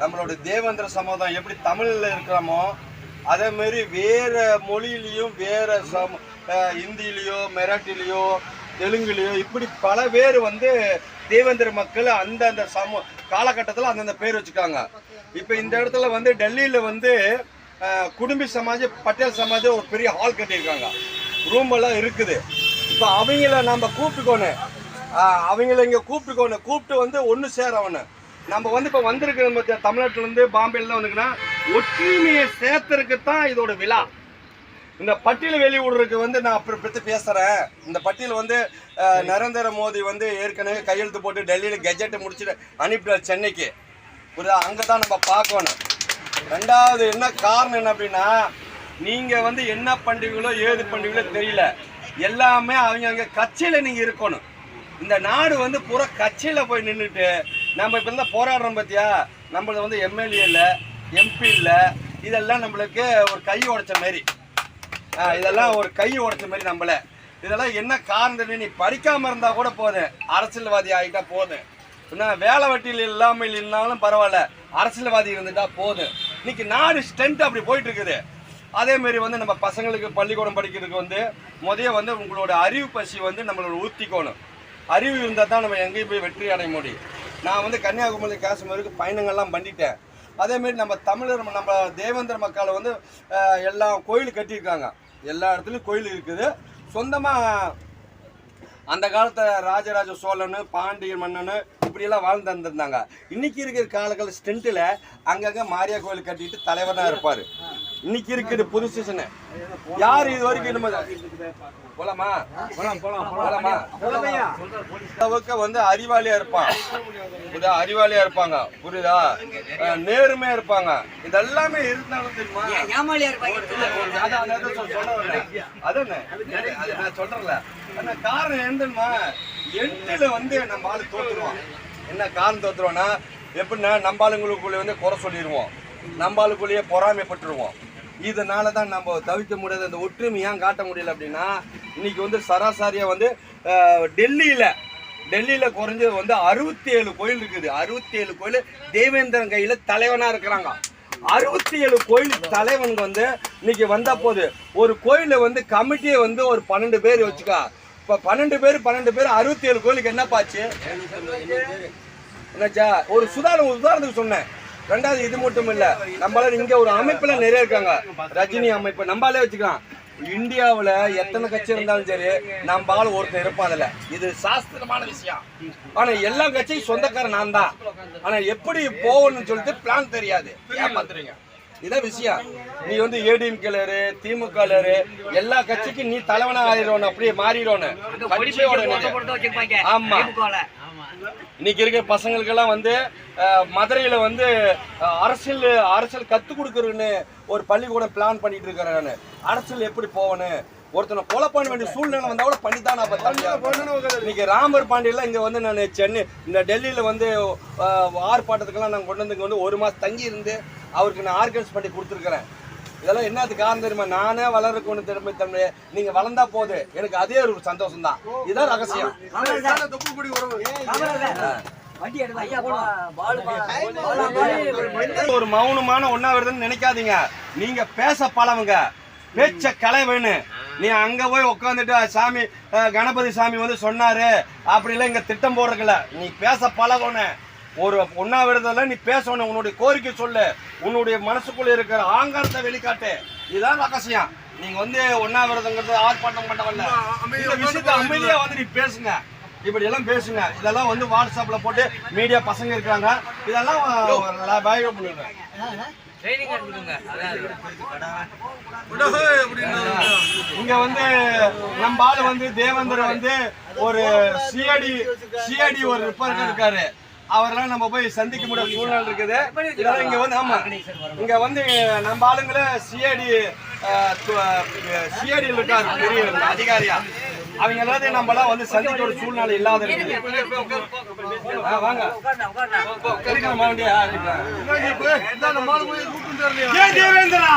நம்மளுடைய தேவேந்திர சமுதாயம் எப்படி தமிழில் இருக்கிறோமோ அதே மாதிரி வேற மொழியிலையும் வேறு சம இந்தியிலையோ மெராட்டிலையோ தெலுங்குலேயோ இப்படி பல பேர் வந்து தேவேந்திர மக்கள் அந்தந்த சம காலகட்டத்தில் அந்தந்த பேர் வச்சுக்காங்க. இப்போ இந்த இடத்துல வந்து டெல்லியில் வந்து குடும்பி சமாஜ் பட்டேல் சமாஜ் ஒரு பெரிய ஹால் கட்டியிருக்காங்க. ரூம் எல்லாம் இருக்குது. இப்போ அவங்கள நம்ம கூப்பிட்டுக்கோணும். அவங்கள இங்கே கூப்பிட்டுக்கோணும். கூப்பிட்டு வந்து ஒன்று சேரவனு. நம்ம வந்து இப்போ வந்திருக்கிற மத்திய தமிழ்நாட்டிலேருந்து பாம்பேலாம் வந்துக்குன்னா ஒற்றுமையை சேர்த்தருக்கு தான் இதோட விழா. இந்த பட்டியல் வெளி விடுறதுக்கு வந்து நான் அப்புறம் பற்றி பேசுகிறேன் இந்த பட்டியல் வந்து நரேந்திர மோடி வந்து ஏற்கனவே கையெழுத்து போட்டு டெல்லியில் கெஜெட்டை முடிச்சுட்டு அனுப்பிட்டார் சென்னைக்கு. புரியுதா? அங்கே தான் நம்ம பார்க்கணும். ரெண்டாவது என்ன காரணம் என்ன அப்படின்னா நீங்கள் வந்து என்ன பண்டிகைகளோ ஏது பண்டிகைகளோ தெரியல. எல்லாமே அவங்க அவங்க கட்சியில் நீங்கள் இருக்கணும். இந்த நாடு வந்து பூரா கட்சியில் போய் நின்றுட்டு நம்ம இப்போ இருந்தால் போராடுறோம் பார்த்தியா நம்மளது வந்து எம்எல்ஏ இல்லை எம்பி இல்லை இதெல்லாம் நம்மளுக்கு ஒரு கை உடைச்ச மாரி. இதெல்லாம் ஒரு கை உடைச்ச மாதிரி நம்மளை. இதெல்லாம் என்ன காரணம் நீ படிக்காமல் இருந்தால் கூட போதும். அரசியல்வாதி ஆகிட்டா போதும். என்ன வேலை வட்டியில் இல்லாமல் இல்லைனாலும் பரவாயில்ல. அரசியல்வாதி இருந்துட்டா போதும். இன்னைக்கு நாடு ஸ்ட்ரென்த் அப்படி போயிட்டு இருக்குது அதேமாரி வந்து நம்ம பசங்களுக்கு பள்ளிக்கூடம் படிக்கிறதுக்கு வந்து முதைய வந்து உங்களோட அறிவு பசி வந்து நம்மளோட ஊற்றிக்கணும் அறிவு இருந்தால் தான் நம்ம எங்கேயும் போய் வெற்றி அடைய முடியும். நான் வந்து கன்னியாகுமரி காஷ்மீருக்கு பயணங்கள்லாம் பண்ணிட்டேன். அதேமாரி நம்ம தமிழர் நம்ம தேவேந்திர மக்களை வந்து எல்லா கோயில் கட்டியிருக்காங்க. எல்லா இடத்துலையும் கோயில் இருக்குது. சொந்தமாக அந்த காலத்தில் ராஜராஜ சோழன் பாண்டிய மன்னன் இப்படியெல்லாம் வாழ்ந்து வந்திருந்தாங்க. இன்னைக்கு இருக்கிற காலங்கள் ஸ்டெண்ட்டில் அங்கங்கே மாரியா கோயில் கட்டிட்டு தலைவராக இருப்பார். இன்னைக்கு இருக்குது புது சீசனு யார் இது வரைக்கும் நம்ம போலாமா? போலாம் அளவுக்கு வந்து அறிவாளியா இருப்பான். புரியுதா அறிவாளியா இருப்பாங்க. புரியுதா? நேர்மையா இருப்பாங்க. இதெல்லாமே இருந்தாலும் தெரியுமா? அதான் நான் சொல்றேன்ல. ஆனா காரணம் என்னமா எட்டுல வந்து நம்ம ஆளு தோத்துருவான். என்ன காரணம் தோத்துருவோம்னா எப்படின்னா நம்ம ஆளுங்களுக்குள்ளே வந்து குறை சொல்லிடுவோம். நம்ம ஆளுக்குள்ளேயே பொறாமைப்பட்டுருவோம். இதனால தான் நம்ம தவிக்க முடியாது அந்த ஒற்றுமை ஏன் காட்ட முடியல அப்படின்னா இன்னைக்கு வந்து சராசரியாக வந்து டெல்லியில் டெல்லியில் குறைஞ்சது வந்து அறுபத்தி ஏழு கோயில் இருக்குது. அறுபத்தி ஏழு கோயில் தேவேந்திரன் கையில் தலைவனாக இருக்கிறாங்க. அறுபத்தி ஏழு கோயில் தலைவன் வந்து இன்னைக்கு வந்த போது ஒரு கோயிலில் வந்து கமிட்டியை வந்து ஒரு பன்னெண்டு பேர் வச்சுக்கா. இப்போ பன்னெண்டு பேர் பன்னெண்டு பேர் அறுபத்தி ஏழு கோயிலுக்கு என்ன பாச்சு என்னாச்சா ஒரு சுதாரணம் உதாரணத்துக்கு சொன்னேன். ரெண்டாவது இது மட்டும் இல்ல நம்மளால இங்க ஒரு அமைப்புல நிறைய இருக்காங்க. ரஜினி அமைப்பு நம்மளாலே வச்சுக்கலாம். இந்தியாவில் எத்தனை கட்சி இருந்தாலும் சரி நம்ம ஆள் ஒருத்தர் இருப்பான் அதுல. இது சாஸ்திரமான விஷயம். ஆனா எல்லா கட்சியும் சொந்தக்காரன் நான் தான் ஆனா எப்படி போகணும்னு சொல்லிட்டு பிளான் தெரியாது. ஏமாத்துறீங்க. இதான் விஷயம். நீ வந்து ஏடிஎம் கிளரு திமுக எல்லா கட்சிக்கும் நீ தலைவனா ஆயிரோன்னு அப்படியே மாறிடணும் ஆமா. திமுகல. இன்னைக்கு இருக்க பசங்களுக்கெல்லாம் வந்து மதுரையில வந்து அரசியல் அரசியல் கத்து கொடுக்குறேன்னு ஒரு பள்ளிக்கூடம் பிளான் பண்ணிட்டு இருக்கிறேன் நான். அரசியல் எப்படி போகணும்? ஒருத்தனை கொலை பண்ண வேண்டிய சூழ்நிலை வந்தா கூட பண்ணி தான் இன்னைக்கு ராமர் பாண்டியெல்லாம் இங்க வந்து நான் சென்னை இந்த டெல்லியில வந்து ஆர்ப்பாட்டத்துக்கெல்லாம் நான் கொண்டு வந்து இங்க வந்து ஒரு மாசம் தங்கி இருந்து அவருக்கு நான் ஆர்கனைஸ் பண்ணி கொடுத்துருக்கிறேன். இதெல்லாம் என்னது காரணம் தெரியுமா? நானே வளர்றதுக்கு ஒன்று திரும்ப தம்பி? நீங்க வளர்ந்தா போது எனக்கு அதே ஒரு சந்தோஷம் தான் இதான் ரகசியம். ஒரு மௌனமான ஒன்னாவிரதம் நினைக்காதீங்க. நீங்க பேச பழவுங்க பேச்ச கலை வேணும் நீ அங்க போய் உட்காந்துட்டு சாமி கணபதி சாமி வந்து சொன்னாரு. அப்படிலாம் இங்க திட்டம் போடுறதுல நீ பேச பழகணும் ஒரு உண்ணாவிரதம்ல நீ பேசணும். உன்னுடைய கோரிக்கை சொல்லு. உன்னுடைய மனசுக்குள்ள இருக்கிற ஆங்காரத்தை வெளிக்காட்டு. இதுதான் ரகசியம். நீங்க வந்து உண்ணாவிரதங்கிறது ஆர்ப்பாட்டம் பண்ணவல்ல. இந்த விஷயத்தை அமைதியா வந்து நீ பேசுங்க. இப்படி எல்லாம் பேசுங்க. இதெல்லாம் வந்து வாட்ஸ்அப்ல போட்டு மீடியா பசங்க இருக்காங்க இதெல்லாம் பயோ இங்க வந்து நம்ம ஆளு வந்து தேவேந்திர வந்து ஒரு சிஐடி சிஐடி ஒரு ரிப்போர்ட் இருக்காரு. அவரெல்லாம் நம்ம போய் சந்திக்க முடியாத சூழ்நிலை இருக்குது. இதெல்லாம் இங்க வந்து ஆமா. இங்க வந்து நம்ம ஆளுங்கள சிஐடி சிஐடி இருக்காரு பெரிய அதிகாரியா. அவங்க எல்லாத்தையும் நம்ம எல்லாம் வந்து சந்திக்க ஒரு சூழ்நிலை இல்லாத இருக்குது. வாங்க. இருக்கணுமா வண்டியா? தேவேந்திரா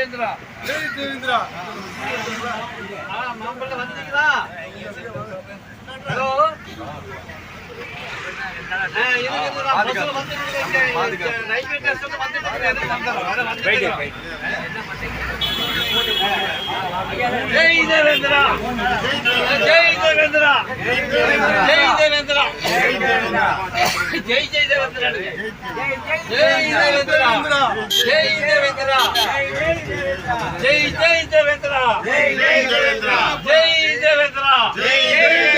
தேவேந்திரா. ஜெய் தேவேந்திரா. ஆ மாம்பழ வந்தீங்களா ஹலோ? ரயில்வே ஸ்டேஷன் வந்து வந்துடுறேன் என்ன பண்ணுறீங்க ஜெய் தேவேந்திரா ஜெய் தேவேந்திரா ஜெய் தேவேந்திரா ஜெய் ஜெய் தேவேந்திரா ஜெய் தேவேந்திரா ஜெய் தேவேந்திரா ஜெய் ஜெய் தேவேந்திரா ஜெய் தேவேந்திரா ஜெய் தேவேந்திரா ஜெய்